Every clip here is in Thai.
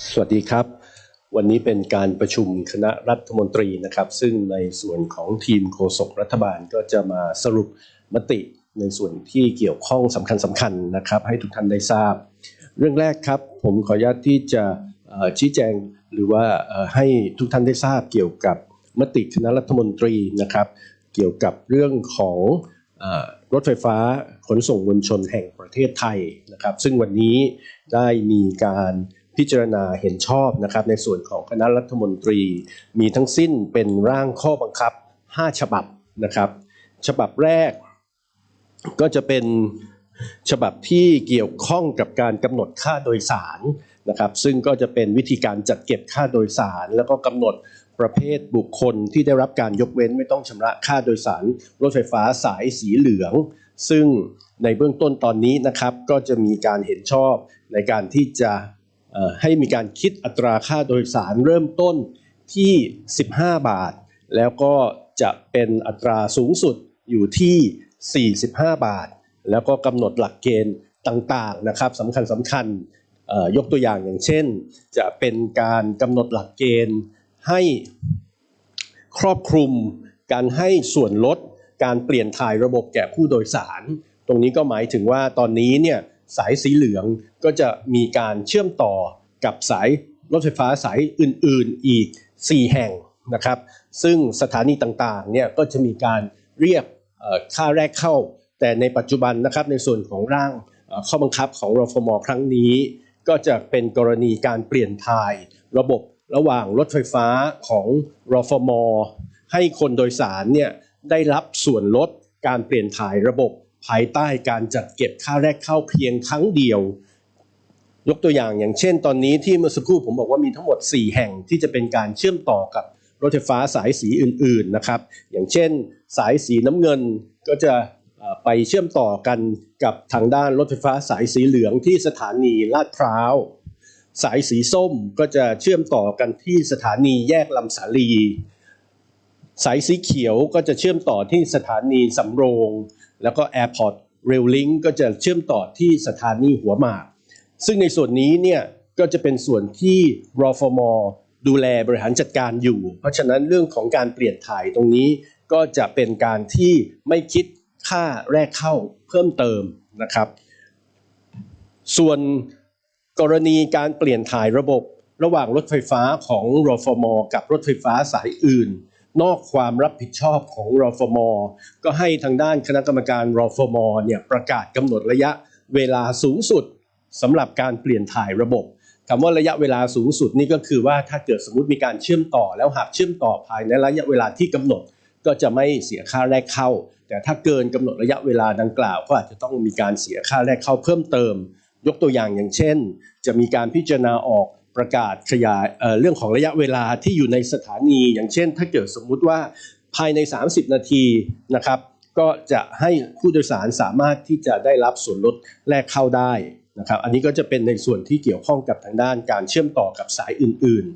สวัสดีครับ วันนี้เป็นการประชุมคณะรัฐมนตรีนะครับ ซึ่งในส่วนของทีมโฆษกรัฐบาลก็จะมาสรุปมติในส่วนที่เกี่ยวข้องสำคัญสำคัญนะครับ ให้ทุกท่านได้ทราบ เรื่องแรกครับ ผมขออนุญาตที่จะชี้แจงหรือว่าให้ทุกท่านได้ทราบเกี่ยวกับมติคณะรัฐมนตรีนะครับ เกี่ยวกับเรื่องของรถไฟฟ้าขนส่งมวลชนแห่งประเทศไทยนะครับ ซึ่งวันนี้ได้มีการ พิจารณาเห็นชอบนะครับในส่วนของคณะรัฐมนตรี มีทั้งสิ้นเป็นร่างข้อบังคับ 5 ฉบับนะครับ ฉบับแรกก็จะเป็นฉบับที่เกี่ยวข้องกับการกำหนดค่าโดยสารนะครับ ซึ่งก็จะเป็นวิธีการจัดเก็บค่าโดยสาร แล้วก็กำหนดประเภทบุคคลที่ได้รับการยกเว้นไม่ต้องชำระค่าโดยสาร รถไฟฟ้าสายสีเหลือง ซึ่งในเบื้องต้นตอนนี้นะครับ ก็จะมีการเห็นชอบในการที่จะ ให้มีการคิดอัตราค่าโดยสารเริ่มต้นที่ 15 บาท แล้วก็จะเป็นอัตราสูงสุดอยู่ที่ 45 บาท แล้วก็กำหนดหลักเกณฑ์ต่างๆนะครับสำคัญสำคัญยกตัวอย่างอย่างเช่น จะเป็นการกำหนดหลักเกณฑ์ให้ครอบคลุม การให้ส่วนลด การเปลี่ยนถ่ายระบบแก่ผู้โดยสาร ตรงนี้ก็หมายถึงว่าตอนนี้เนี่ย สายสีเหลืองก็จะมีการเชื่อมต่อกับสายรถไฟฟ้าสายอื่นๆอีก 4 แห่งนะครับ ซึ่งสถานีต่างๆเนี่ยก็จะมีการเรียกค่าแรกเข้า แต่ในปัจจุบันนะครับในส่วนของร่างเข้อบังคับของรฟมครั้งนี้ ก็จะเป็นกรณีการเปลี่ยนถ่าย ระบบระหว่างรถไฟฟ้าของรฟมให้คนโดยสารเนี่ยได้รับส่วนลดการเปลี่ยนถ่ายระบบ ภายใต้การจัดเก็บค่าแรกเข้าเพียงครั้งเดียว ยกตัวอย่างอย่างเช่น ตอนนี้ที่เมื่อสักครู่ผมบอกว่ามีทั้งหมด 4 แห่งที่จะเป็นการเชื่อมต่อกับรถไฟฟ้าสายสีอื่นๆนะครับ อย่างเช่น สายสีน้ำเงินก็จะไปเชื่อมต่อกันกับทางด้านรถไฟฟ้าสายสีเหลืองที่สถานีลาดพร้าว สายสีส้มก็จะเชื่อมต่อกันที่สถานีแยกลำสาลี สายสีเขียวก็จะเชื่อมต่อที่สถานีสำโรง แล้วก็ Airport Rail Link ก็จะเชื่อมต่อที่สถานีหัวหมาก ซึ่งในส่วนนี้เนี่ยก็จะเป็นส่วนที่รอฟมดูแลบริหารจัดการอยู่ เพราะฉะนั้นเรื่องของการเปลี่ยนถ่ายตรงนี้ก็จะเป็นการที่ไม่คิดค่าแรกเข้าเพิ่มเติมนะครับ ส่วนกรณีการเปลี่ยนถ่ายระบบระหว่างรถไฟฟ้าของรฟม กับรถไฟฟ้าสายอื่น นอกความรับผิดชอบของรอฟมก็ให้ทางด้านคณะกรรมการรอฟมเนี่ยประกาศกำหนดระยะเวลาสูงสุดสำหรับการเปลี่ยนถ่ายระบบคำว่าระยะเวลาสูงสุดนี่ก็คือว่าถ้าเกิดสมมติมีการเชื่อมต่อ แล้วหากเชื่อมต่อภายในระยะเวลาที่กำหนดก็จะไม่เสียค่าแรกเข้า แต่ถ้าเกินกำหนดระยะเวลาดังกล่าว ก็อาจจะต้องมีการเสียค่าแรกเข้าเพิ่มเติม ยกตัวอย่างอย่างเช่น จะมีการพิจารณาออก ประกาศขยายเเรื่องของระยะเวลาที่อยู่ในสถานี อย่างเช่น ถ้าเกิดสมมุติว่าภายใน 30 นาทีนะครับ ก็จะให้ผู้โดยสารสามารถที่จะได้รับส่วนลดแรกเข้าได้นะครับ อันนี้ก็จะเป็นในส่วนที่เกี่ยวข้องกับทางด้านการเชื่อมต่อกับสายอื่น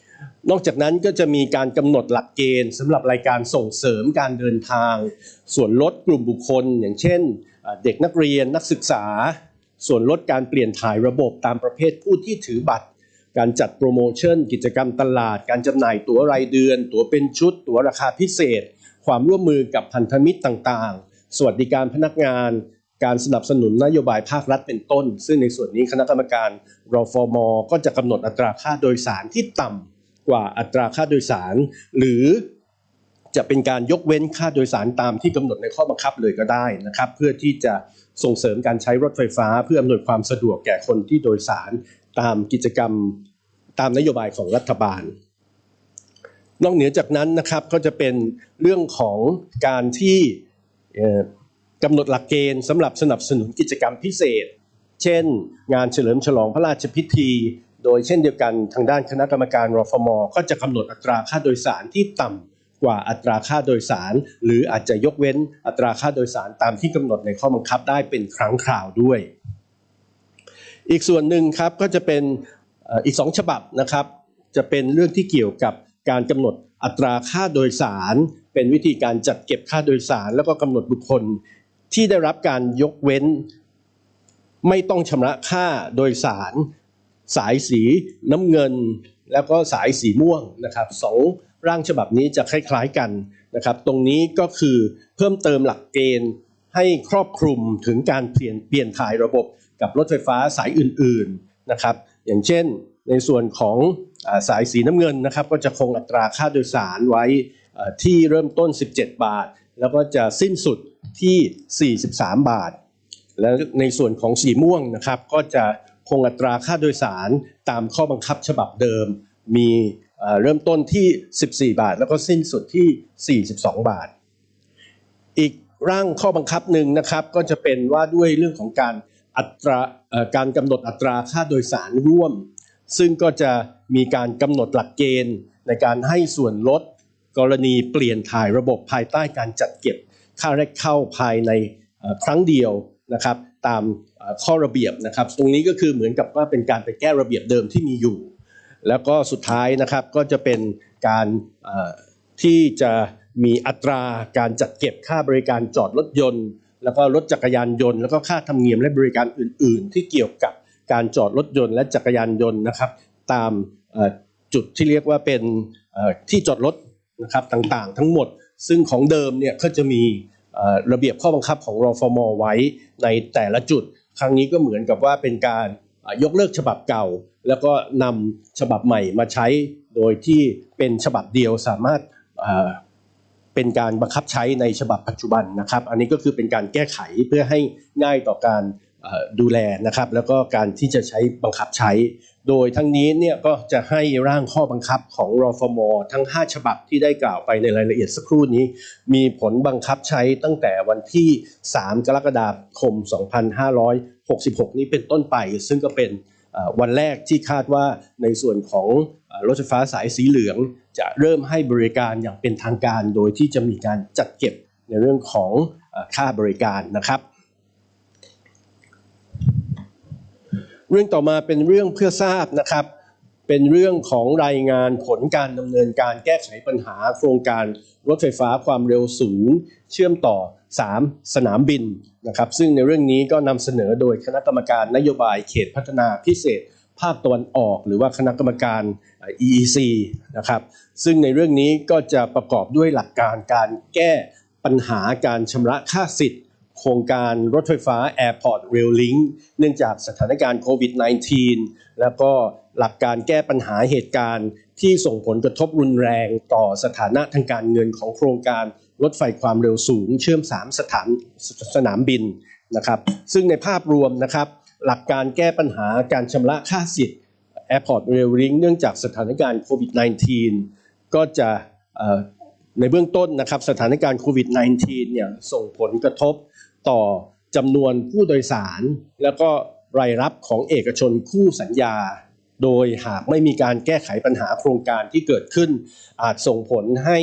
ๆ นอกจากนั้นก็จะมีการกำหนดหลักเกณฑ์สำหรับรายการส่งเสริมการเดินทาง ส่วนลดกลุ่มบุคคล อย่างเช่น เด็กนักเรียนนักศึกษา ส่วนลดการเปลี่ยนถ่ายระบบตามประเภทผู้ที่ถือบัตร การจัดโปรโมชั่น กิจกรรมตลาด การจำหน่ายตั๋วรายเดือน ตั๋วเป็นชุด ตั๋วราคาพิเศษ ความร่วมมือกับพันธมิตรต่างๆ สวัสดิการพนักงาน การสนับสนุนนโยบายภาครัฐเป็นต้น ซึ่งในส่วนนี้คณะกรรมการรอฟอมก็จะกำหนดอัตราค่าโดยสารที่ต่ำกว่าอัตราค่าโดยสาร หรือจะเป็นการยกเว้นค่าโดยสารตามที่กำหนดในข้อบังคับเลยก็ได้นะครับ เพื่อที่จะส่งเสริมการใช้รถไฟฟ้า เพื่ออำนวยความสะดวกแก่คนที่โดยสาร ตามกิจกรรมตามนโยบายของรัฐบาล นอกเหนือจากนั้นนะครับก็จะเป็นเรื่องของการที่กำหนดหลักเกณฑ์สำหรับสนับสนุนกิจกรรมพิเศษ เช่น งานเฉลิมฉลองพระราชพิธี โดยเช่นเดียวกันทางด้านคณะกรรมการรฟม ก็จะกำหนดอัตราค่าโดยสารที่ต่ำกว่าอัตราค่าโดยสาร หรืออาจจะยกเว้นอัตราค่าโดยสารตามที่กำหนดในข้อบังคับได้เป็นครั้งคราวด้วย อีกส่วนหนึ่งครับก็จะเป็นอีกสองฉบับนะครับ จะเป็นเรื่องที่เกี่ยวกับการกำหนดอัตราค่าโดยสาร เป็นวิธีการจัดเก็บค่าโดยสาร แล้วก็กำหนดบุคคลที่ได้รับการยกเว้น ไม่ต้องชำระค่าโดยสาร สายสีน้ำเงิน แล้วก็สายสีม่วงนะครับสองร่างฉบับนี้จะคล้ายๆกันนะครับ ตรงนี้ก็คือเพิ่มเติมหลักเกณฑ์ให้ครอบคลุมถึงการเปลี่ยนเปลี่ยนถ่ายระบบ กับรถไฟฟ้าสายอื่นๆนะครับอย่างเช่นในส่วนของสายสีน้ำเงินนะครับก็จะคงอัตราค่าโดยสารไว้ที่เริ่มต้น 17 บาท แล้วก็จะสิ้นสุดที่ 43 บาท และในส่วนของสีม่วงนะครับก็จะคงอัตราค่าโดยสารตามข้อบังคับฉบับเดิม มีเอ่อเริ่มต้นที่ 14 บาท แล้วก็สิ้นสุดที่ 42 บาท อีกร่างข้อบังคับหนึ่งนะครับก็จะเป็นว่าด้วยเรื่องของการ อัตราการกำหนดอัตราค่าโดยสารร่วม ซึ่งก็จะมีการกำหนดหลักเกณฑ์ ในการให้ส่วนลดกรณีเปลี่ยนถ่ายระบบภายใต้การจัดเก็บค่าแรกเข้าภายในครั้งเดียวนะครับตามข้อระเบียบนะครับ ตรงนี้ก็คือเหมือนกับว่าเป็นการไปแก้ระเบียบเดิมที่มีอยู่ แล้วก็สุดท้ายนะครับก็จะเป็นการที่จะมีอัตราการจัดเก็บค่าบริการจอดรถยนต์ แล้วก็รถจักรยานยนต์ แล้วก็ค่าธรรมเนียมและบริการอื่น ๆ ที่เกี่ยวกับการจอดรถยนต์และจักรยานยนต์นะครับ ตามจุดที่เรียกว่าเป็นที่จอดรถนะครับต่างๆ ทั้งหมด ซึ่งของเดิมเนี่ยก็จะมีระเบียบข้อบังคับของรอฟมไว้ในแต่ละจุด ครั้งนี้ก็เหมือนกับว่าเป็นการยกเลิกฉบับเก่า แล้วก็นำฉบับใหม่มาใช้โดยที่เป็นฉบับเดียวสามารถ เป็นการบังคับใช้ในฉบับปัจจุบันนะครับ อันนี้ก็คือเป็นการแก้ไขเพื่อให้ง่ายต่อการดูแลนะครับแล้วก็การที่จะใช้บังคับใช้ โดยทั้งนี้เนี่ยก็จะให้ร่างข้อบังคับของรอฟมทั้ง 5 ฉบับที่ได้กล่าวไปในรายละเอียดสักครู่นี้ มีผลบังคับใช้ตั้งแต่วันที่ 3 กรกฎาคม 2566 นี้เป็นต้นไป ซึ่งก็เป็น วันแรกที่คาดว่าในส่วนของรถไฟฟ้าสายสีเหลือง จะเริ่มให้บริการอย่างเป็นทางการ โดยที่จะมีการจัดเก็บในเรื่องของค่าบริการนะครับ เรื่องต่อมาเป็นเรื่องเพื่อทราบนะครับ เป็นเรื่องของรายงานผลการดำเนินการแก้ไขปัญหาโครงการรถไฟฟ้าความเร็วสูง เชื่อมต่อ 3 สนามบินนะครับซึ่งในเรื่องนี้ก็นำเสนอโดยคณะกรรมการนโยบายเขตพัฒนาพิเศษ ภาคตะวันออก หรือว่าคณะกรรมการ EEC นะครับซึ่งในเรื่องนี้ก็จะประกอบด้วยหลักการการแก้ปัญหาการชำระค่าสิทธิ์ โครงการรถไฟฟ้า Airport Rail Link เนื่องจากสถานการณ์โควิด -19 แล้วก็หลักการแก้ปัญหาเหตุการณ์ที่ส่งผลกระทบรุนแรงต่อสถานะทางการเงินของโครงการ รถไฟความเร็วสูง เชื่อม 3 สถานสนามบินนะครับ ซึ่งในภาพรวมนะครับ หลักการแก้ปัญหาการชำระค่าสิทธิ์ Airport Rail Link เนื่องจากสถานการณ์โควิด -19 ก็จะในเบื้องต้นนะครับสถานการณ์โควิด -19 เนี่ยส่งผลกระทบต่อจำนวนผู้โดยสาร แล้วก็รายรับของเอกชนคู่สัญญา โดยหากไม่มีการแก้ไขปัญหาโครงการที่เกิดขึ้น อาจส่งผลให้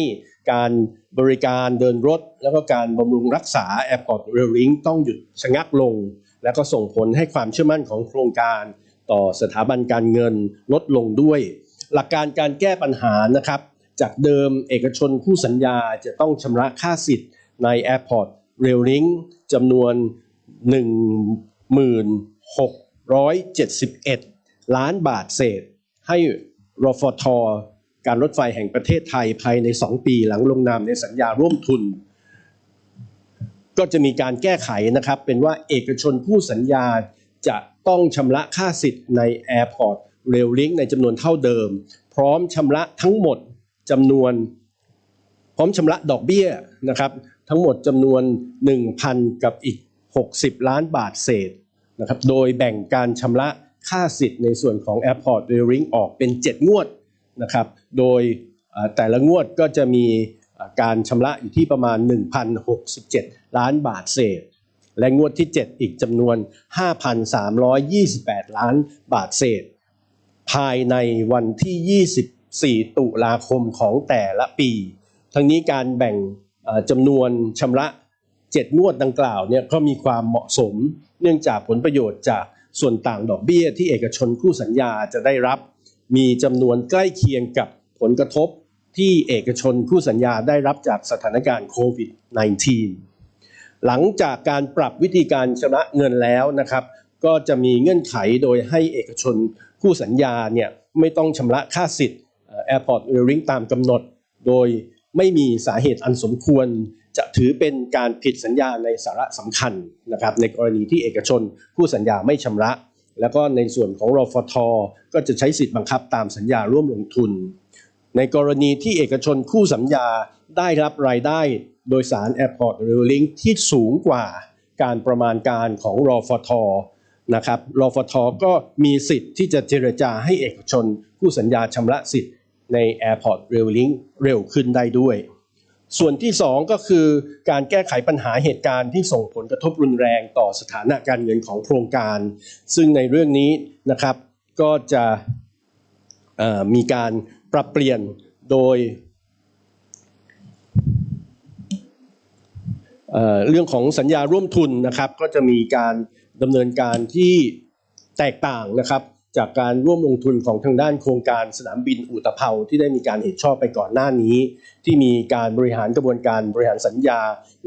การบริการเดินรถ แล้วก็การบำรุงรักษา Airport Rail Link ต้องหยุดชะงักลง แล้วก็ส่งผลให้ความเชื่อมั่นของโครงการต่อสถาบันการเงินลดลงด้วย หลักการการแก้ปัญหานะครับ จากเดิมเอกชนคู่สัญญาจะต้องชำระค่าสิทธิ์ใน Airport Rail Link จำนวน 1671 ล้านบาทเศษ ให้รฟท การรถไฟแห่งประเทศไทยภายใน 2 ปีหลังลงนามในสัญญาร่วมทุน ก็จะมีการแก้ไขนะครับ เป็นว่าเอกชนผู้สัญญาจะต้องชำระค่าสิทธิ์ใน Airport Rail Link ในจำนวนเท่าเดิม พร้อมชำระทั้งหมดจำนวน พร้อมชำระดอกเบี้ยนะครับ ทั้งหมดจำนวน 1,000 กับอีก 60 ล้านบาทเศษนะครับโดยแบ่งการชำระค่าสิทธิ์ในส่วนของ Airport Rail Link ออกเป็น 7 งวด นะครับ โดยแต่ละงวดก็จะมีการชำระอยู่ที่ประมาณ 1,067 ล้านบาทเศษ และงวดที่ 7 อีกจำนวน 5,328 ล้านบาทเศษ ภายในวันที่ 24 ตุลาคมของแต่ละปี ทั้งนี้การแบ่งจำนวนชำระ7งวดดังกล่าวเนี่ยก็มีความเหมาะสม เนื่องจากผลประโยชน์จากส่วนต่างดอกเบี้ยที่เอกชนคู่สัญญาจะได้รับ มีจำนวนใกล้เคียงกับผลกระทบที่เอกชนคู่สัญญาได้รับจากสถานการณ์โควิด -19 หลังจากการปรับวิธีการชำระเงินแล้วนะครับ ก็จะมีเงื่อนไขโดยให้เอกชนคู่สัญญาเนี่ยไม่ต้องชำระค่าสิทธิ์เอ่อ Airport Railing ตามกำหนด โดยไม่มีสาเหตุอันสมควร จะถือเป็นการผิดสัญญาในสาระสำคัญนะครับในกรณีที่เอกชนคู่สัญญาไม่ชำระ แล้วก็ในส่วนของรอฟทก็จะใช้สิทธิ์บังคับตามสัญญาร่วมลงทุน ในกรณีที่เอกชนคู่สัญญาได้รับรายได้โดยสาร Airport Railing ที่สูงกว่าการประมาณการของรอฟทนะครับรอฟทก็มีสิทธิ์ที่จะเจรจาให้เอกชนคู่สัญญาชำระสิทธิ์ใน Airport Railing เร็วขึ้นได้ด้วย ส่วนที่ 2 ก็คือการแก้ไขปัญหาเหตุการณ์ที่ส่งผลกระทบรุนแรงต่อสถานะการเงินของโครงการ ซึ่งในเรื่องนี้นะครับก็จะมีการปรับเปลี่ยนโดยเเรื่องของสัญญาร่วมทุนนะครับ ก็จะมีการดำเนินการที่แตกต่างนะครับ จากการร่วมลงทุนของทางด้านโครงการสนามบินอุตภเปาที่ได้มีการเห็นชอบไปก่อนหน้านี้ ที่มีการบริหารกระบวนการบริหารสัญญา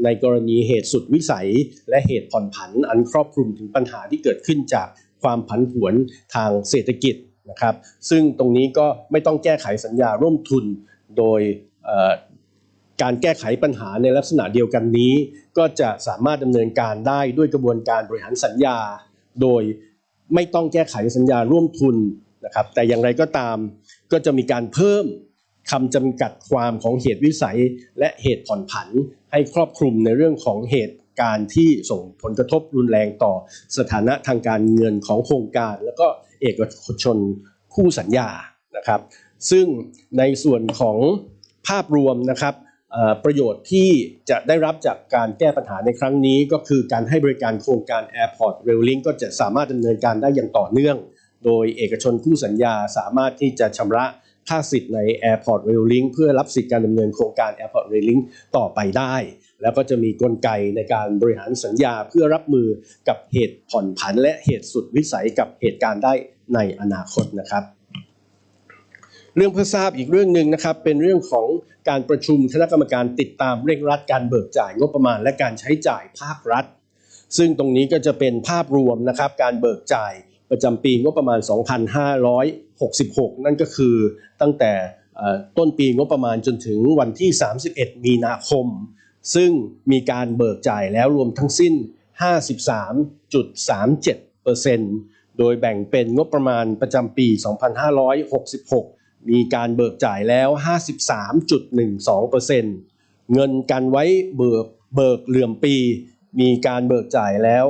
ในกรณีเหตุสุดวิสัย และเหตุผ่อนผันอันครอบคลุมถึงปัญหาที่เกิดขึ้นจากความผันผวนทางเศรษฐกิจนะครับ ซึ่งตรงนี้ก็ไม่ต้องแก้ไขสัญญาร่วมทุนโดยการแก้ไขปัญหาในลักษณะเดียวกันนี้ ก็จะสามารถดำเนินการได้ด้วยกระบวนการบริหารสัญญา โดย ไม่ต้องแก้ไขสัญญาร่วมทุนนะครับ แต่อย่างไรก็ตามก็จะมีการเพิ่มคำจำกัดความของเหตุวิสัย และเหตุผ่อนผันให้ครอบคลุมในเรื่องของเหตุการณ์ที่ส่งผลกระทบรุนแรงต่อสถานะทางการเงินของโครงการ แล้วก็เอกชนคู่สัญญานะครับ ซึ่งในส่วนของภาพรวมนะครับ ประโยชน์ที่จะได้รับจากการแก้ปัญหาในครั้งนี้ก็คือการให้บริการโครงการ Airport Railing ก็จะสามารถดำเนินการได้อย่างต่อเนื่อง โดยเอกชนคู่สัญญาสามารถที่จะชำระค่าสิทธิ์ใน Airport Railing เพื่อรับสิทธิการดำเนินโครงการ Airport Railing ต่อไปได้ แล้วก็จะมีกลไกในการบริหารสัญญาเพื่อรับมือกับเหตุผ่อนผัน และเหตุสุดวิสัยกับเหตุการณ์ได้ในอนาคตนะครับ เรื่องเพื่อทราบอีกเรื่องหนึ่งนะครับ เป็นเรื่องของการประชุมคณะกรรมการติดตามเร่งรัดการเบิกจ่ายงบประมาณและการใช้จ่ายภาครัฐ ซึ่งตรงนี้ก็จะเป็นภาพรวมนะครับ การเบิกจ่ายประจำปีงบประมาณ 2566 นั่นก็คือตั้งแต่ต้นปีงบประมาณจนถึงวันที่ 31 มีนาคม ซึ่งมีการเบิกจ่ายแล้วรวมทั้งสิ้น 53.37%โดยแบ่งเป็นงบประมาณประจำปี 2566 มีการเบิกจ่ายแล้ว 53.12%เงินกันไว้เบิกเบิกเหลื่อมปี มีการเบิกจ่ายแล้ว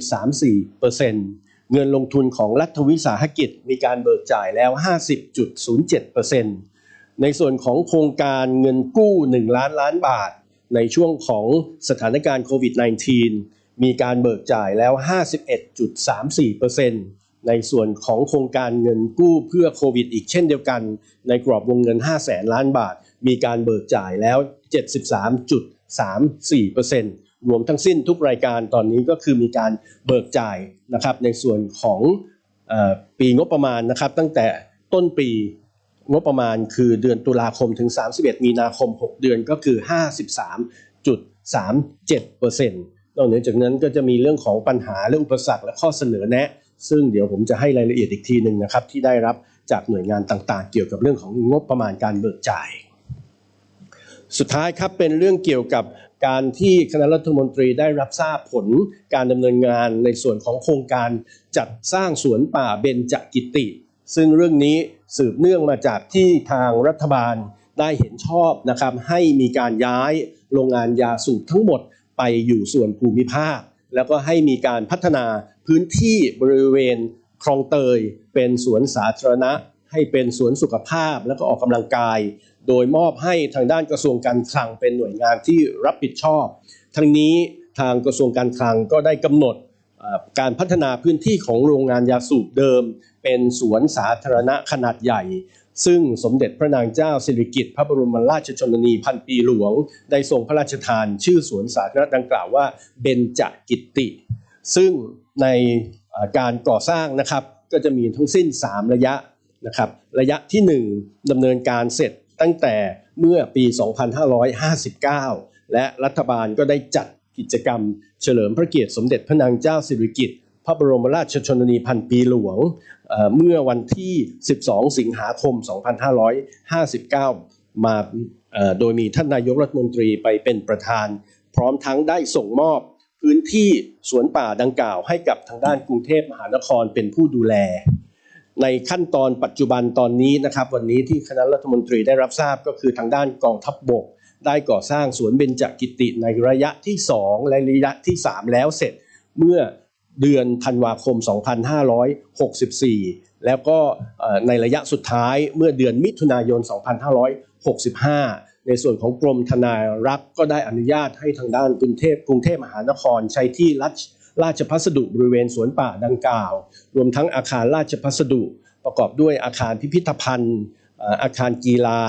54.34%เงินลงทุนของรัฐวิสาหกิจมีการเบิกจ่ายแล้ว 50.07%ในส่วนของโครงการเงินกู้ 1 ล้านล้านบาท ในช่วงของสถานการณ์โควิด -19 มีการเบิกจ่ายแล้ว 51.34% ในส่วนของโครงการเงินกู้เพื่อโควิดอีกเช่นเดียวกัน ในกรอบวงเงิน 5 0 0แสนล้านบาท มีการเบิกจ่ายแล้ว 73.34%รวมทั้งสิ้นทุกรายการตอนนี้ก็คือมีการเบิกจ่ายนะครับในส่วนของออปีงบประมาณนะครับตั้งแต่ต้นปีงบประมาณคือเดือนตุลาคมถึง 31 มีนาคม 6 เดือนก็คือ 53.37%นอกเหนือจากนั้นก็จะมีเรื่องของปัญหาและอุปสรรคและข้อเสนอแนะ ซึ่งเดี๋ยวผมจะให้รายละเอียดอีกทีหนึ่งนะครับ ที่ได้รับจากหน่วยงานต่างๆ เกี่ยวกับเรื่องของงบประมาณการเบิกจ่าย สุดท้ายครับเป็นเรื่องเกี่ยวกับการที่คณะรัฐมนตรีได้รับทราบผลการดำเนินงานในส่วนของโครงการจัดสร้างสวนป่าเบญจกิติ ซึ่งเรื่องนี้สืบเนื่องมาจากที่ทางรัฐบาลได้เห็นชอบนะครับให้มีการย้ายโรงงานยาสูบทั้งหมดไปอยู่ส่วนภูมิภาค แล้วก็ให้มีการพัฒนา พื้นที่บริเวณคลองเตย เป็นสวนสาธารณะ ให้เป็นสวนสุขภาพแล้วก็ออกกำลังกาย โดยมอบให้ทางด้านกระทรวงการคลังเป็นหน่วยงานที่รับผิดชอบ ทั้งนี้ทางกระทรวงการคลังก็ได้กำหนดการพัฒนาพื้นที่ของโรงงานยาสูบเดิม เป็นสวนสาธารณะขนาดใหญ่ ซึ่งสมเด็จพระนางเจ้าสิริกิติ์พระบรมราชชนนีพันปีหลวง ได้ทรงพระราชทานชื่อสวนสาธารณะดังกล่าวว่าเบญจกิติ ซึ่ง ในการก่อสร้างนะครับ ก็จะมีทั้งสิ้น 3 ระยะนะครับ ระยะที่ 1ดำเนินการเสร็จตั้งแต่เมื่อปี 2559 และรัฐบาลก็ได้จัดกิจกรรม เฉลิมพระเกียรติสมเด็จพระนางเจ้าสิริกิติ์พระบรมราชชนนีพันปีหลวงเมื่อวันที่ 12 สิงหาคม 2559 มาโดยมีท่านนายกรัฐมนตรีไปเป็นประธาน พร้อมทั้งได้ส่งมอบ พื้นที่สวนป่าดังกล่าวให้กับทางด้านกรุงเทพมหานครเป็นผู้ดูแล ในขั้นตอนปัจจุบันตอนนี้นะครับ วันนี้ที่คณะรัฐมนตรีได้รับทราบก็คือทางด้านกองทัพบบก ได้ก่อสร้างสวนเบญจกิติในระยะที่ 2 และระยะที่ 3 แล้วเสร็จเมื่อเดือนธันวาคม 2564 แล้วก็ในระยะสุดท้ายเมื่อเดือนมิถุนายน 2565 ในส่วนของกรมธนารักษ์ก็ได้อนุญาตให้ทางด้านกรุงเทพกรุงเทพมหานครใช้ที่ราชราชพัสดุบริเวณสวนป่าดังกล่าว รวมทั้งอาคารราชพัสดุ ประกอบด้วยอาคารพิพิธภัณฑ์ อาคารกีฬา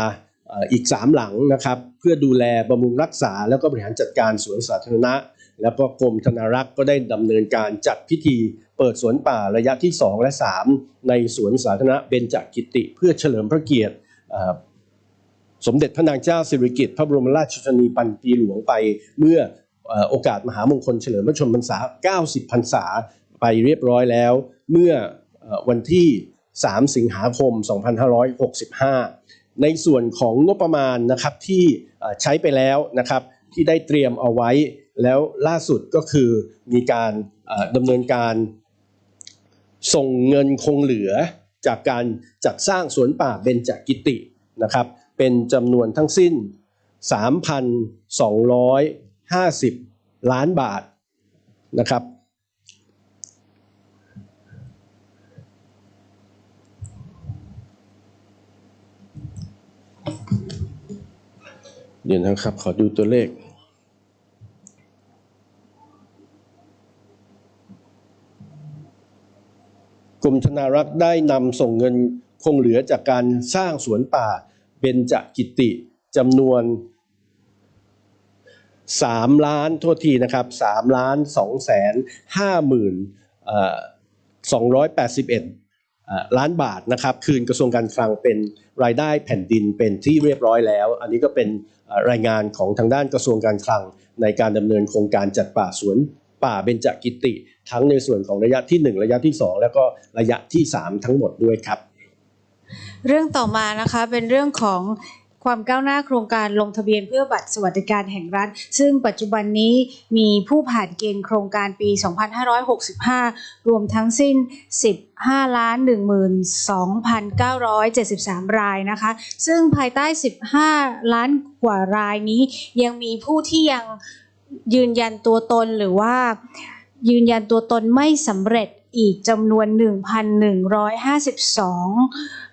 อีก 3 หลังนะครับ เพื่อดูแลบำรุงรักษา แล้วก็บริหารจัดการสวนสาธารณะ แล้วก็กรมธนารักษ์ก็ได้ดำเนินการจัดพิธี เปิดสวนป่าระยะที่ 2 และ 3 ในสวนสาธารณะเบญจกิติ เพื่อเฉลิมพระเกียรติ สมเด็จพระนางเจ้าสิริกิติ์พระบรมราชชนนีพันปีหลวงไปเมื่ออโอกาสมหามงคลเฉลิมพระชนมพรรษา 90 พรรษาไปเรียบร้อยแล้ว เมื่ออวันที่ 3 สิงหาคม 2565 ในส่วนของงบประมาณนะครับที่ใช้ไปแล้วนะครับที่ได้เตรียมเอาไว้ แล้วล่าสุดก็คือมีการดำเนินการส่งเงินคงเหลือจากการจัดสร้างสวนป่าเบญจกิตินะครับ เป็นจำนวนทั้งสิ้น 3,250 ล้านบาทนะครับเดี๋ยวนะครับ ขอดูตัวเลขกรมธนารักษ์ได้นำส่งเงินคงเหลือจากการสร้างสวนป่า เบญจกิติจำนวน3ล้านโทษทีนะครับ3ล้าน2แสน5หมื่น281เอ่อล้านบาทนะครับ คืนกระทรวงการคลังเป็นรายได้แผ่นดินเป็นที่เรียบร้อยแล้ว อันนี้ก็เป็นรายงานของทางด้านกระทรวงการคลัง ในการดำเนินโครงการจัดป่าสวนป่าเบญจกิติ ทั้งในส่วนของระยะที่ 1 ระยะที่ 2 แล้วก็ระยะที่ 3 ทั้งหมดด้วยครับ เรื่องต่อมานะคะเป็นเรื่องของความก้าวหน้าโครงการลงทะเบียนเพื่อบัตรสวัสดิการแห่งรัฐ ซึ่งปัจจุบันนี้มีผู้ผ่านเกณฑ์โครงการปี 2565 รวมทั้งสิ้น 15ล้าน12,973 รายนะคะ ซึ่งภายใต้ 15 ล้านกว่ารายนี้ ยังมีผู้ที่ยังยืนยันตัวตนหรือว่ายืนยันตัวตนไม่สำเร็จอีกจำนวน 1,152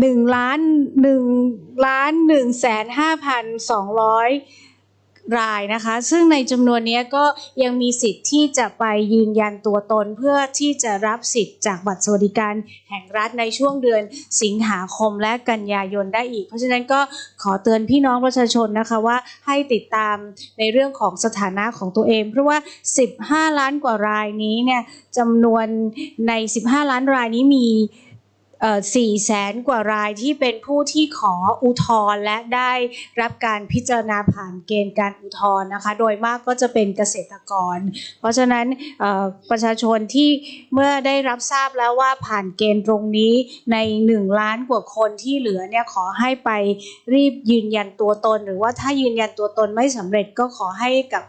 หนึ่งล้านหนึ่งล้านหนึ่งแสนห้าพันสองร้อยรายนะคะ ซึ่งในจำนวนนี้ก็ยังมีสิทธิ์ที่จะไปยืนยันตัวตนเพื่อที่จะรับสิทธิ์จากบัตรสวัสดิการแห่งรัฐในช่วงเดือนสิงหาคมและกันยายนได้อีก เพราะฉะนั้นก็ขอเตือนพี่น้องประชาชนนะคะว่าให้ติดตามในเรื่องของสถานะของตัวเอง เพราะว่า 15 ล้านกว่ารายนี้เนี่ยจำนวนใน 15 ล้านรายนี้มี สี่แสนกว่ารายที่เป็นผู้ที่ขออุทธรณ์และได้รับการพิจารณาผ่านเกณฑ์การอุทธรณ์นะคะ โดยมากก็จะเป็นเกษตรกร เพราะฉะนั้นประชาชนที่เมื่อได้รับทราบแล้วว่าผ่านเกณฑ์ตรงนี้ใน 1 ล้านกว่าคนที่เหลือเนี่ยขอให้ไปรีบยืนยันตัวตน หรือว่าถ้ายืนยันตัวตนไม่สำเร็จก็ขอให้กับ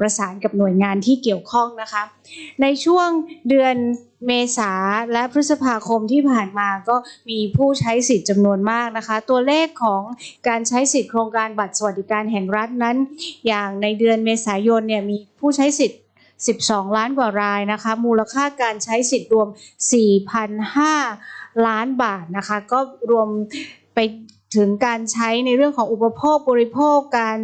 ประสานกับหน่วยงานที่เกี่ยวข้องนะคะ ในช่วงเดือนเมษาและพฤษภาคมที่ผ่านมาก็มีผู้ใช้สิทธิ์จำนวนมากนะคะ ตัวเลขของการใช้สิทธิ์โครงการบัตรสวัสดิการแห่งรัฐนั้น อย่างในเดือนเมษายนเนี่ยมีผู้ใช้สิทธิ์ 12 ล้านกว่ารายนะคะ มูลค่าการใช้สิทธิ์รวม 4,005 ล้านบาทนะคะ ก็รวมไปถึงการใช้ในเรื่องของอุปโภคบริโภคการ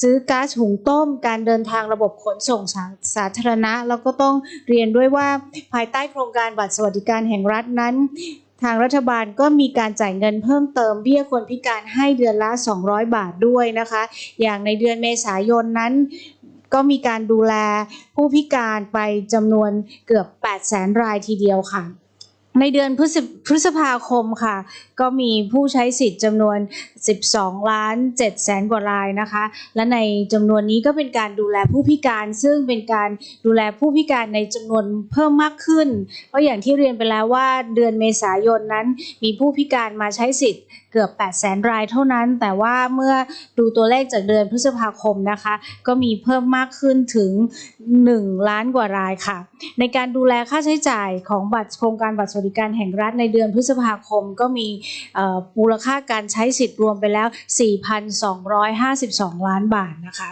ซื้อก๊าซหุงต้ม การเดินทางระบบขนส่งสาสาธารณะ แล้วก็ต้องเรียนด้วยว่าภายใต้โครงการบัตรสวัสดิการแห่งรัฐนั้น ทางรัฐบาลก็มีการจ่ายเงินเพิ่มเติมเบี้ยคนพิการให้เดือนละ 200 บาทด้วยนะคะ อย่างในเดือนเมษายนนั้นก็มีการดูแลผู้พิการไปจำนวนเกือบ 8 0 0 0 0 0รายทีเดียวค่ะ ในเดือนพฤษพฤษภาคมค่ะ ก็มีผู้ใช้สิทธิ์จำนวน 12 ล้าน7แสนกว่ารายนะคะ และในจำนวนนี้ก็เป็นการดูแลผู้พิการ ซึ่งเป็นการดูแลผู้พิการในจำนวนเพิ่มมากขึ้น เพราะอย่างที่เรียนไปแล้วว่าเดือนเมษายนนั้น มีผู้พิการมาใช้สิทธิ์เกือบ 8 แสนรายเท่านั้น แต่ว่าเมื่อดูตัวเลขจากเดือนพฤษภาคมนะคะ ก็มีเพิ่มมากขึ้นถึง 1 ล้านกว่ารายค่ะ ในการดูแลค่าใช้จ่ายของบัตรโครงการบัตรสวัสดิการแห่งรัฐในเดือนพฤษภาคมก็มีมูลค่าการใช้สิทธิ์รวมไปแล้ว 4,252 ล้านบาทนะคะ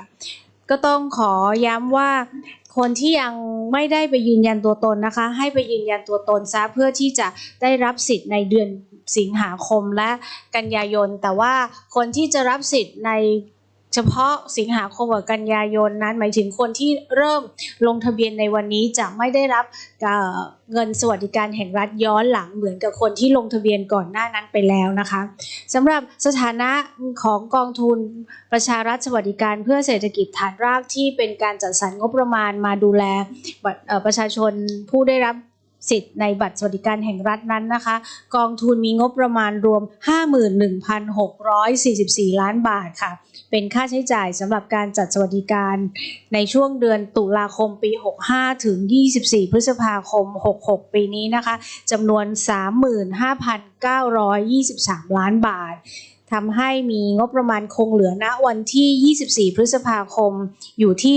ก็ต้องขอย้ำว่าคนที่ยังไม่ได้ไปยืนยันตัวตนนะคะ ให้ไปยืนยันตัวตนซะเพื่อที่จะได้รับสิทธิ์ในเดือนสิงหาคมและกันยายน แต่ว่าคนที่จะรับสิทธิ์ใน เฉพาะสิงหาคมกับกันยายนนั้น หมายถึงคนที่เริ่มลงทะเบียนในวันนี้จะไม่ได้รับเงินสวัสดิการแห่งรัฐย้อนหลังเหมือนกับคนที่ลงทะเบียนก่อนหน้านั้นไปแล้วนะคะสำหรับสถานะของกองทุนประชารัฐสวัสดิการเพื่อเศรษฐกิจฐานรากที่เป็นการจัดสรรงบประมาณมาดูแลประชาชนผู้ได้รับ สิทธิ์ในบัตรสวัสดิการแห่งรัฐนั้นนะคะ กองทุนมีงบประมาณรวม 51,644 ล้านบาทค่ะ เป็นค่าใช้จ่ายสำหรับการจัดสวัสดิการในช่วงเดือนตุลาคมปี 65 ถึง 24 พฤษภาคม 66 ปีนี้นะคะจำนวน 35,923 ล้านบาททำให้มีงบประมาณคงเหลือณวันที่ 24 พฤษภาคมอยู่ที่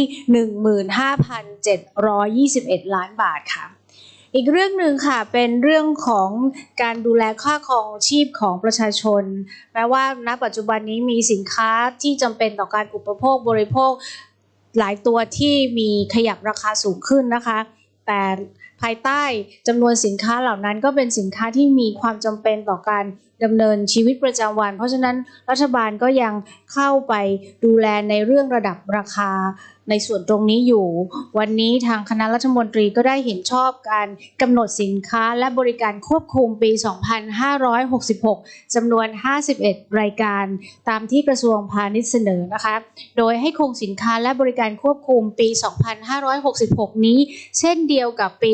15,721 ล้านบาทค่ะ อีกเรื่องหนึ่งค่ะเป็นเรื่องของการดูแลค่าครองชีพของประชาชน แม้ว่าณปัจจุบันนี้มีสินค้าที่จำเป็นต่อการอุปโภคบริโภค หลายตัวที่มีขยับราคาสูงขึ้นนะคะ แต่ภายใต้จำนวนสินค้าเหล่านั้นก็เป็นสินค้าที่มีความจำเป็นต่อการดำเนินชีวิตประจำวัน เพราะฉะนั้นรัฐบาลก็ยังเข้าไปดูแลในเรื่องระดับราคา ในส่วนตรงนี้อยู่ วันนี้ทางคณะรัฐมนตรีก็ได้เห็นชอบการกำหนดสินค้าและบริการควบคุมปี 2566จำนวน 51 รายการ ตามที่กระทรวงพาณิชย์เสนอนะคะ โดยให้คงสินค้าและบริการควบคุมปี 2566 นี้ เช่นเดียวกับปี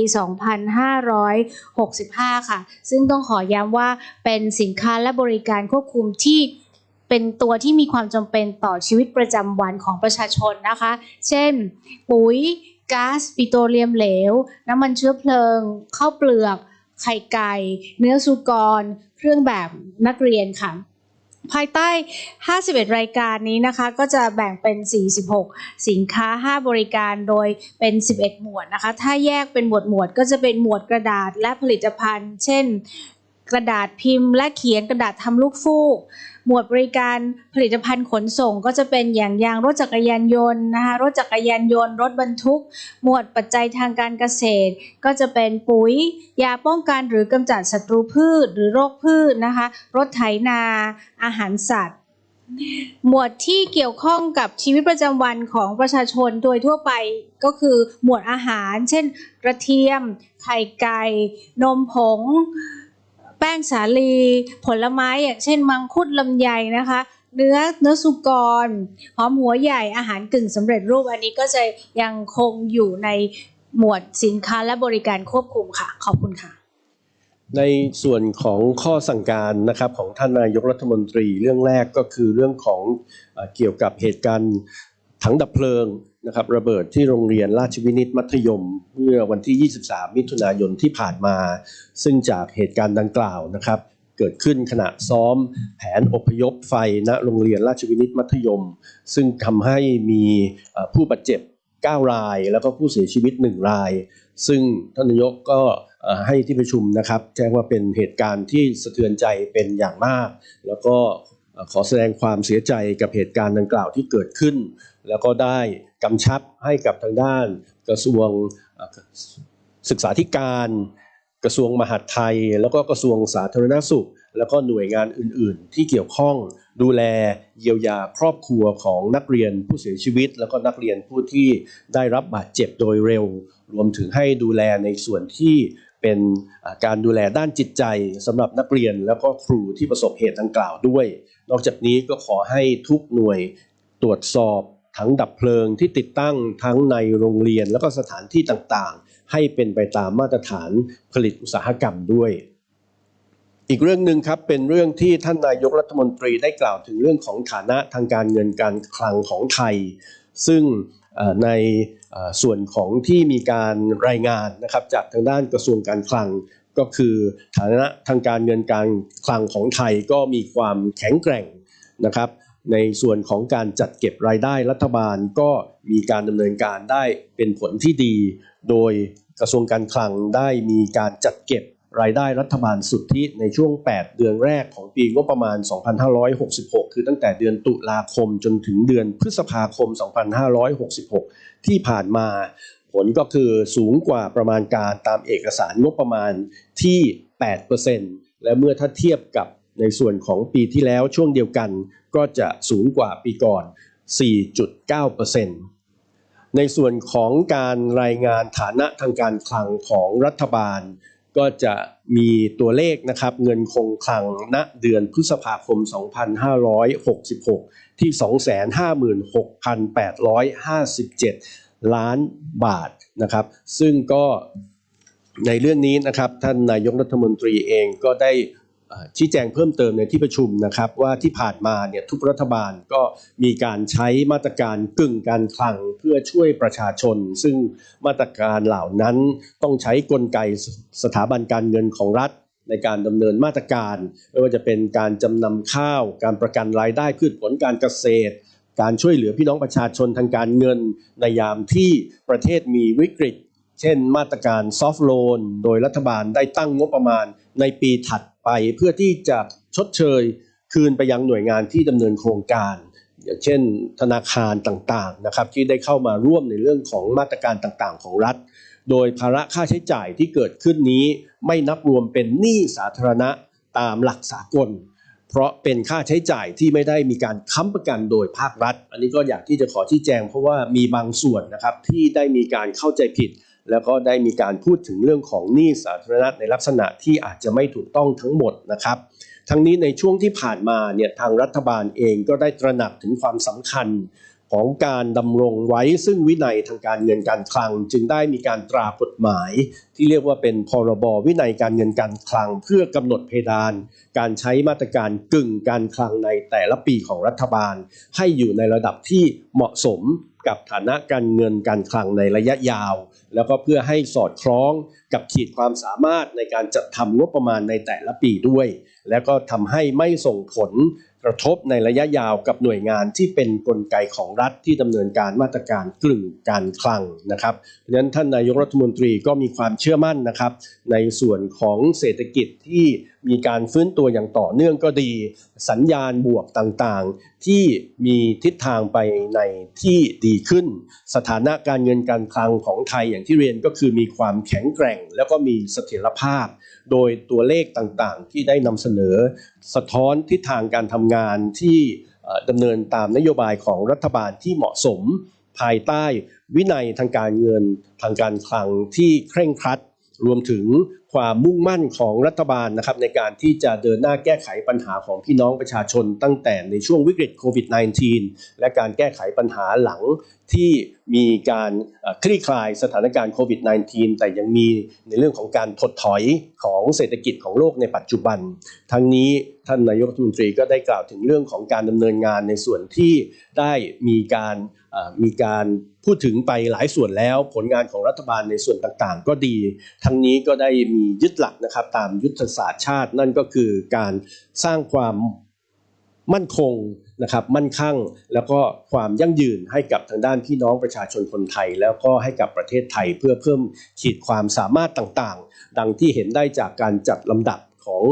2565 ค่ะ ซึ่งต้องขอย้ำว่าเป็นสินค้าและบริการควบคุมที่ เป็นตัวที่มีความจำเป็นต่อชีวิตประจำวันของประชาชนนะคะ เช่น ปุ๋ยก๊าซปิโตรเลียมเหลว น้ำมันเชื้อเพลิงข้าวเปลือก ไข่ไก่ เนื้อสุกร เครื่องแบบนักเรียนค่ะ ภายใต้ 51 รายการนี้นะคะ ก็จะแบ่งเป็น 46 สินค้า 5 บริการโดยเป็น 11 หมวดนะคะ ถ้าแยกเป็นหมวดหมวดก็จะเป็นหมวดกระดาษและผลิตภัณฑ์ เช่น กระดาษพิมพ์และเขียนกระดาษทำลูกฟูก หมวดบริการผลิตภัณฑ์ขนส่งก็จะเป็นอย่างยางรถจักรยานยนต์นะคะรถจักรยานยนต์ รถบรรทุก หมวดปัจจัยทางการเกษตร ก็จะเป็นปุ๋ย ยาป้องกันหรือกำจัดศัตรูพืชหรือโรคพืชนะคะรถไถนาอาหารสัตว์หมวดที่เกี่ยวข้องกับชีวิตประจำวันของประชาชนโดยทั่วไปก็คือหมวดอาหาร เช่น กระเทียม ไข่ไก่ นมผง แป้งสาลี ผลไม้อย่างเช่นมังคุดลำไยนะคะ เนื้อเนื้อสุกร หอมหัวใหญ่อาหารกึ่งสำเร็จรูปอันนี้ก็จะยังคงอยู่ในหมวดสินค้าและบริการควบคุมค่ะ ขอบคุณค่ะ ในส่วนของข้อสั่งการนะครับของท่านนายกรัฐมนตรีเรื่องแรกก็คือเรื่องของเอ่อเกี่ยวกับเหตุการณ์ถังดับเพลิง นะครับระเบิดที่โรงเรียนราชวินิตมัธยมเมื่อวันที่ 23 มิถุนายนที่ผ่านมา ซึ่งจากเหตุการณ์ดังกล่าวนะครับ เกิดขึ้นขณะซ้อมแผนอพยพไฟณโรงเรียนราชวินิตมัธยม ซึ่งทำให้มีผู้บาดเจ็บ 9 ราย แล้วก็ผู้เสียชีวิต 1 ราย ซึ่งท่านนายกก็ให้ที่ประชุมนะครับ แจ้งว่าเป็นเหตุการณ์ที่สะเทือนใจเป็นอย่างมาก แล้วก็ขอแสดงความเสียใจกับเหตุการณ์ดังกล่าวที่เกิดขึ้น แล้วก็ได้กำชับให้กับทางด้านกระทรวงศึกษาธิการ กระทรวงมหาดไทย แล้วก็กระทรวงสาธารณสุข แล้วก็หน่วยงานอื่น ๆ ที่เกี่ยวข้องดูแลเยียวยาครอบครัวของนักเรียนผู้เสียชีวิต แล้วก็นักเรียนผู้ที่ได้รับบาดเจ็บโดยเร็ว รวมถึงให้ดูแลในส่วนที่เป็นการดูแลด้านจิตใจสำหรับนักเรียนแล้วก็ครูที่ประสบเหตุดังกล่าวด้วย นอกจากนี้ก็ขอให้ทุกหน่วยตรวจสอบ ทั้งดับเพลิงที่ติดตั้งทั้งในโรงเรียนแล้วก็สถานที่ต่างๆ ให้เป็นไปตามมาตรฐานผลิตอุตสาหกรรมด้วย อีกเรื่องหนึ่งครับเป็นเรื่องที่ท่านนายกรัฐมนตรีได้กล่าวถึงเรื่องของฐานะทางการเงินการคลังของไทย ซึ่งในส่วนของที่มีการรายงานนะครับจากทางด้านกระทรวงการคลังก็คือฐานะทางการเงินการคลังของไทยก็มีความแข็งแกร่งนะครับ ในส่วนของการจัดเก็บรายได้รัฐบาลก็มีการดำเนินการได้เป็นผลที่ดี โดยกระทรวงการคลังได้มีการจัดเก็บรายได้รัฐบาลสุทธิในช่วง 8 เดือนแรกของปีงบประมาณ 2566 คือตั้งแต่เดือนตุลาคมจนถึงเดือนพฤษภาคม 2566 ที่ผ่านมา ผลก็คือสูงกว่าประมาณการตามเอกสารงบประมาณที่ 8%และเมื่อถ้าเทียบกับ ในส่วนของปีที่แล้วช่วงเดียวกันก็จะสูงกว่าปีก่อน 4.9%ในส่วนของการรายงานฐานะทางการคลังของรัฐบาล ก็จะมีตัวเลขนะครับเงินคงคลังณเดือนพฤษภาคม 2566 ที่ 256,857 ล้านบาทนะครับ ซึ่งก็ในเรื่องนี้นะครับท่านนายกรัฐมนตรีเองก็ได้ ชี้แจงเพิ่มเติมในที่ประชุมนะครับว่าที่ผ่านมาเนี่ยทุกรัฐบาลก็มีการใช้มาตรการกึ่งการคลังเพื่อช่วยประชาชน ซึ่งมาตรการเหล่านั้นต้องใช้กลไกสถาบันการเงินของรัฐในการดำเนินมาตรการไม่ว่าจะเป็นการจำนำข้าว การประกันรายได้พืชผลการเกษตร การช่วยเหลือพี่น้องประชาชนทางการเงิน ในยามที่ประเทศมีวิกฤต เช่น มาตรการซอฟ t ์โลนโดยรัฐบาลได้ตั้งงบประมาณในปีถัด ไปเพื่อที่จะชดเชยคืนไปยังหน่วยงานที่ดำเนินโครงการ อย่างเช่น ธนาคารต่างๆนะครับที่ได้เข้ามาร่วมในเรื่องของมาตรการต่างๆ ของรัฐ โดยภาระค่าใช้จ่ายที่เกิดขึ้นนี้ไม่นับรวมเป็นหนี้สาธารณะตามหลักสากล เพราะเป็นค่าใช้จ่ายที่ไม่ได้มีการค้ำประกันโดยภาครัฐ อันนี้ก็อยากที่จะขอชี้แจงเพราะว่ามีบางส่วนนะครับที่ได้มีการเข้าใจผิด แล้วก็ได้มีการพูดถึงเรื่องของหนี้สาธารณะในลักษณะที่อาจจะไม่ถูกต้องทั้งหมดนะครับ ทั้งนี้ในช่วงที่ผ่านมาเนี่ยทางรัฐบาลเองก็ได้ตระหนักถึงความสำคัญของการดำรงไว้ซึ่งวินัยทางการเงินการคลัง จึงได้มีการตรากฎหมาย ที่เรียกว่าเป็นพรบวินัยการเงินการคลัง เพื่อกำหนดเพดาน การใช้มาตรการกึ่งการคลังในแต่ละปีของรัฐบาล ให้อยู่ในระดับที่เหมาะสมกับฐานะการเงินการคลังในระยะยาว แล้วก็เพื่อให้สอดคล้องกับขีดความสามารถในการจัดทำงบประมาณในแต่ละปีด้วย แล้วก็ทำให้ไม่ส่งผลกระทบในระยะยาวกับหน่วยงานที่เป็นกลไกของรัฐที่ดำเนินการมาตรการกลึงการคลังนะครับเพราะฉะนั้นท่านนายกรัฐมนตรีก็มีความเชื่อมั่นนะครับ ในส่วนของเศรษฐกิจที่ มีการฟื้นตัวอย่างต่อเนื่องก็ดี สัญญาณบวกต่างๆ ที่มีทิศทางไปในที่ดีขึ้น สถานะการเงินการคลังของไทยอย่างที่เรียนก็คือมีความแข็งแกร่ง แล้วก็มีเสถียรภาพ โดยตัวเลขต่างๆ ที่ได้นำเสนอ สะท้อนทิศทางการทำงานที่ดำเนินตามนโยบายของรัฐบาลที่เหมาะสม ภายใต้วินัยทางการเงินทางการคลังที่เคร่งครัด รวมถึง ความมุ่งมั่นของรัฐบาลนะครับในการที่จะเดินหน้าแก้ไขปัญหาของพี่น้องประชาชนตั้งแต่ในช่วงวิกฤตโควิด -19 และการแก้ไขปัญหาหลังที่มีการคลี่คลายสถานการณ์โควิด -19 แต่ยังมีในเรื่องของการถดถอยของเศรษฐกิจของโลกในปัจจุบัน ทั้งนี้ท่านนายกรัฐมนตรีก็ได้กล่าวถึงเรื่องของการดำเนินงานในส่วนที่ได้มีการ มีการพูดถึงไปหลายส่วนแล้วผลงานของรัฐบาลในส่วนต่างๆ ก็ดี ทั้งนี้ก็ได้มียึดหลักนะครับตามยุทธศาสตร์ชาติ นั่นก็คือการสร้างความมั่นคงนะครับมั่นคั่งแล้วก็ความยั่งยืนให้กับทางด้านพี่น้องประชาชนคนไทย แล้วก็ให้กับประเทศไทยเพื่อเพิ่มขีดความสามารถต่างๆ ดังที่เห็นได้จากการจัดลำดับของ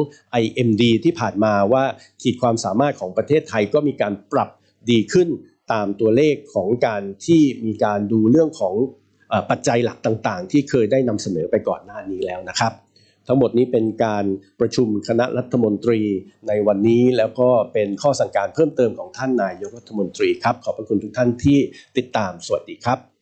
IMD ที่ผ่านมาว่าขีดความสามารถของประเทศไทยก็มีการปรับดีขึ้น ตามตัวเลขของการที่มีการดูเรื่องของปัจจัยหลักต่างๆ ที่เคยได้นำเสนอไปก่อนหน้านี้แล้วนะครับ ทั้งหมดนี้เป็นการประชุมคณะรัฐมนตรีในวันนี้แล้วก็เป็นข้อสั่งการเพิ่มเติมของท่านนายกรัฐมนตรีครับ ขอบพระคุณทุกท่านที่ติดตามสวัสดีครับ